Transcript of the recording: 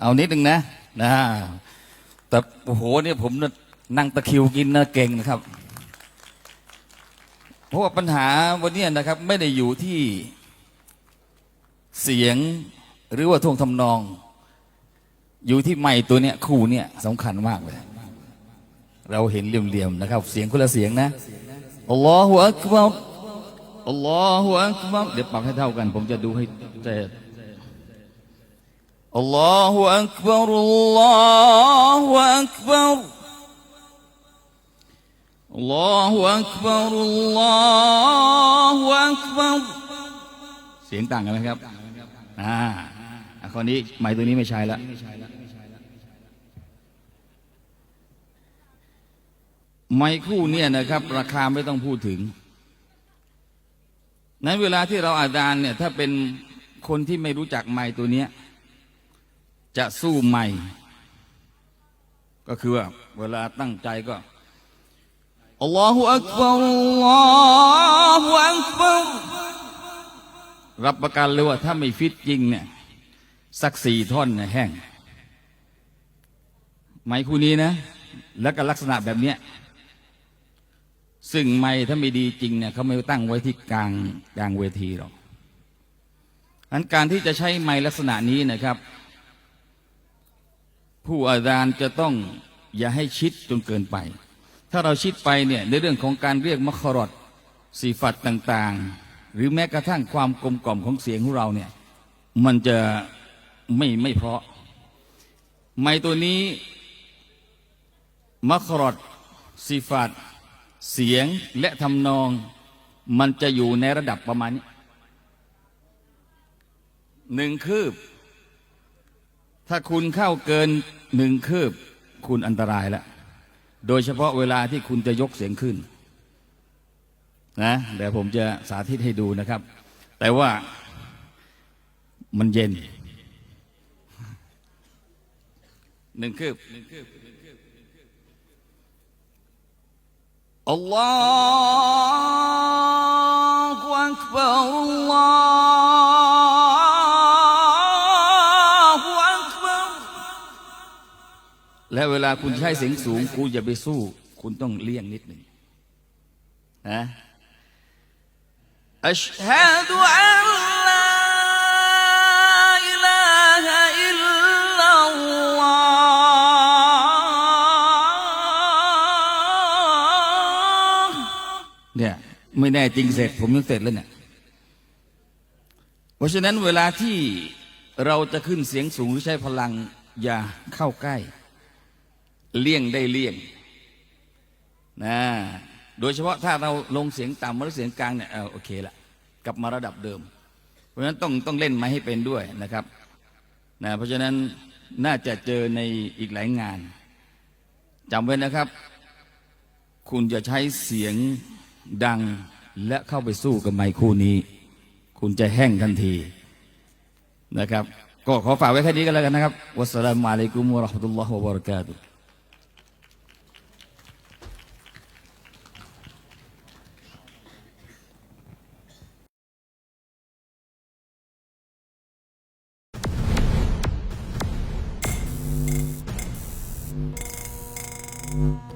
เอานิดนึงนะนะแต่โอ้โหเนี่ยผมนั่งตะคิวกินนะเก่งนะครับ เพราะว่าปัญหาวันนี้นะครับ ไม่ได้อยู่ที่เสียงหรือว่าท่วงทำนอง อยู่ที่ไม้ตัวเนี้ยคู่เนี่ยสำคัญมากเลย เราเห็นเหลี่ยมๆนะครับ เสียงคนละเสียงนะอัลลอฮฺอักบัรอัลลอฮฺอักบัรเดี๋ยวปรับให้เท่ากัน ผมจะดูให้แต่ الله أكبر الله أكبر الله أكبر الله أكبر เสียงต่างกันไหมครับ อ่าอ่ะคนนี้ไม้ตัวนี้ไม่ใช่ละไม้คู่เนี่ยนะครับ ราคาไม่ต้องพูดถึง นั้นเวลาที่เราอาดานเนี่ย ถ้าเป็นคนที่ไม่รู้จักไม้ตัวเนี้ย จะสู้ใหม่ ก็คือว่า เวลาตั้งใจก็อัลลอฮฺอักบารอัลลอฮฺอักบารรับประกันเลยว่าถ้าไม่ฟิตจริงเนี่ยสักสี่ท่อนเนี่ยแห้งไม้คู่นี้นะ แล้วก็ลักษณะแบบเนี้ยซึ่งไม้ถ้าไม่ดีจริงเนี่ยเขาไม่ตั้งไว้ที่กลางกลางเวทีหรอกอันการที่จะใช้ไม้ลักษณะนี้นะครับ ผู้อาจารย์จะต้องอย่าให้ชิดจนเกินไป ถ้าเราชิดไปเนี่ยในเรื่องของการเรียกมัคครดสีฟัดต่างๆ หรือแม้กระทั่งความกลมกล่อมของเสียงของเราเนี่ยมันจะไม่ไม่เพราะ ไม้ตัวนี้มัคครดสีฟัดเสียงและทำนอง มันจะอยู่ในระดับประมาณนี้หนึ่งคืบ ถ้าคุณเข้าเกินหนึ่งคืบ คุณอันตรายแล้วโดยเฉพาะเวลาที่คุณจะยกเสียงขึ้นนะเดี๋ยวผมจะสาธิตให้ดูนะครับ แต่ว่ามันเย็นหนึ่งคืบอัลลอฮฺอักบารอัลลอฮฺ และเวลาคุณใช้เสียงสูงคุณอย่าไปสู้ คุณต้องเลี่ยงนิดหนึ่งนะอัชฮะดุอัลลาอิลาฮะอิลลัลลอฮ์เนี่ยไม่แน่จริงเสร็จ ผมยังเสร็จแล้วเนี่ย เพราะฉะนั้นเวลาที่เราจะขึ้นเสียงสูงหรือใช้พลัง อย่าเข้าใกล้ เลี่ยงได้เลี่ยงนะโดยเฉพาะถ้าเราลงเสียงต่ำหรือเสียงกลางเนี่ยเออโอเคละกลับมาระดับเดิม เพราะฉะนั้นต้องต้องเล่นมาให้เป็นด้วยนะครับนะเพราะฉะนั้นน่าจะเจอในอีกหลายงานจำไว้นะครับ คุณจะใช้เสียงดังและเข้าไปสู้กับไมค์คู่นี้ คุณจะแห้งทันทีนะครับ ก็ขอฝากไว้แค่นี้กันแล้วกันนะครับวัสสลามุอะลัยกุมวะราะห์มะตุลลอฮ์วะบะเราะกาตุฮ์ Mm-hmm.